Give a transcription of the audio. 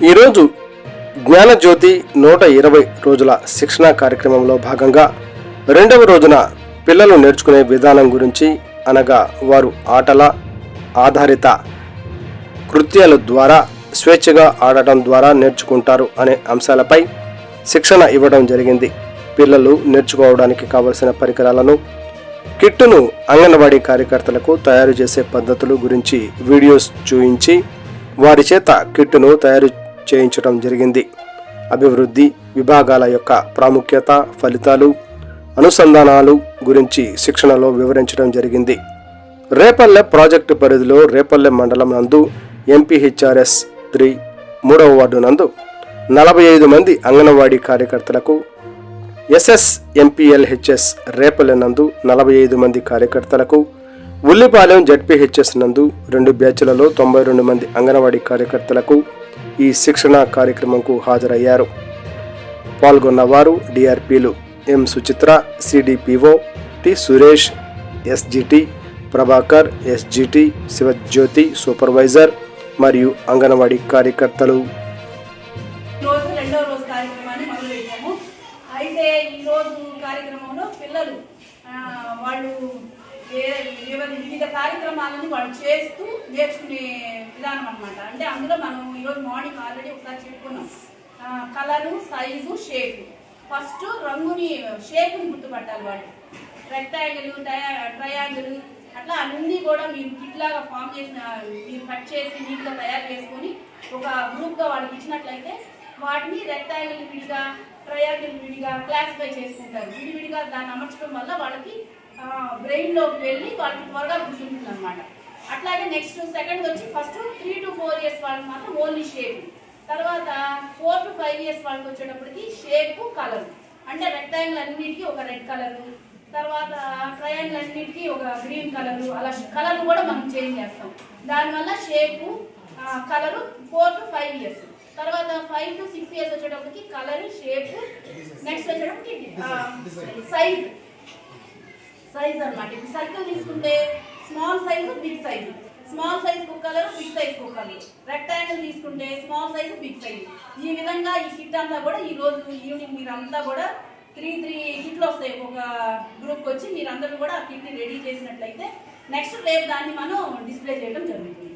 ఈరోజు జ్ఞానజ్యోతి నూట ఇరవై రోజుల శిక్షణ కార్యక్రమంలో భాగంగా రెండవ రోజున పిల్లలు నేర్చుకునే విధానం గురించి అనగా వారు ఆటల ఆధారిత కృత్యాల ద్వారా స్వేచ్ఛగా ఆడటం ద్వారా నేర్చుకుంటారు అనే అంశాలపై శిక్షణ ఇవ్వడం జరిగింది. పిల్లలు నేర్చుకోవడానికి కావలసిన పరికరాలను కిట్టును అంగన్వాడీ కార్యకర్తలకు తయారు చేసే పద్ధతులు గురించి వీడియోస్ చూయించి వారి చేత కిట్టును తయారు చేయించడం జరిగింది. అభివృద్ధి విభాగాల యొక్క ప్రాముఖ్యత ఫలితాలు అనుసంధానాలు గురించి శిక్షణలో వివరించడం జరిగింది. రేపల్లె ప్రాజెక్టు పరిధిలో రేపల్లె మండలం నందు ఎంపీహెచ్ఆర్ఎస్ త్రీ మూడవ వార్డు నందు నలభై ఐదు మంది అంగన్వాడీ కార్యకర్తలకు ఎస్ఎస్ ఎంపీఎల్హెచ్ఎస్ రేపల్లె నందు నలభై ఐదు మంది కార్యకర్తలకు ఉల్లిపాలెం జడ్పీహెచ్ఎస్ నందు రెండు బ్యాచ్లలో తొంభై రెండు మంది అంగన్వాడీ కార్యకర్తలకు ఈ శిక్షణ కార్యక్రమంకు హాజరయ్యారు. పాల్గొన్నవారు డిఆర్పీలు M Suchitra CDPO T Suresh SGT Prabhakar SGT Sivajyothi supervisor మరియు అంగన్వాడీ కార్యకర్తలు. అయితే ఈ కార్యక్రమంలో పిల్లలు వాళ్ళు వివిధ కార్యక్రమాలను వాళ్ళు చేస్తూ నేర్చుకునే విధానం అనమాట అంటే అందులో మనం ఈరోజు మార్నింగ్ ఆల్రెడీ ఒకసారి చెప్పుకున్నాం. కలరు సైజు షేపు ఫస్ట్ రంగుని షేప్ని గుర్తుపట్టాలి వాళ్ళు. రెక్టాంగిల్ ట్రయాంగిల్ అట్లా అన్ని కూడా మీరు కిట్లాగా ఫామ్ చేసిన మీరు కట్ చేసి నీట్గా తయారు చేసుకొని ఒక గ్రూప్గా వాళ్ళకి ఇచ్చినట్లయితే వాటిని రెక్టాంగిల్ విడిగా ట్రయాంగిల్ విడిగా క్లాసిఫై చేసుకుంటారు. విడివిడిగా దాన్ని అమర్చడం వల్ల వాళ్ళకి బ్రెయిన్లోకి వెళ్ళి వాళ్ళకి త్వరగా గుర్తుంటుంది అనమాట అట్లాగే నెక్స్ట్ సెకండ్ వచ్చి first three to four years వాళ్ళకి మాత్రం ఓన్లీ షేప్ తర్వాత ఫోర్ టు ఫైవ్ ఇయర్స్ వాళ్ళకి వచ్చేటప్పటికి షేప్ కలర్ అంటే రెక్టాంగిల్ అన్నిటికీ ఒక రెడ్ కలర్ తర్వాత ట్రయాంగిల్ అన్నిటికీ ఒక గ్రీన్ కలర్ అలా కలర్ కూడా మనం చేంజ్ చేస్తాం. దానివల్ల shape colour four to five years తర్వాత ఫైవ్ టు సిక్స్ ఇయర్స్ వచ్చేటప్పటికి కలర్ షేప్ నెక్స్ట్ వచ్చేటప్పటికి సైజ్ సైజ్ ఇప్పుడు సర్కిల్ తీసుకుంటే small size big size. Small size కుక్కలు బిగ్ సైజ్ కుక్కలు. రెక్టాంగిల్ తీసుకుంటే స్మాల్ సైజు బిగ్ సైజు. ఈ విధంగా ఈ కిట్ అంతా కూడా ఈ రోజు ఈవినింగ్ మీరంతా కూడా త్రీ త్రీ కిట్లు వస్తాయి. ఒక గ్రూప్కి వచ్చి మీరందరూ కూడా ఆ కిట్ని రెడీ చేసినట్లయితే నెక్స్ట్ రేపు దాన్ని మనం డిస్ప్లే చేయడం జరుగుతుంది.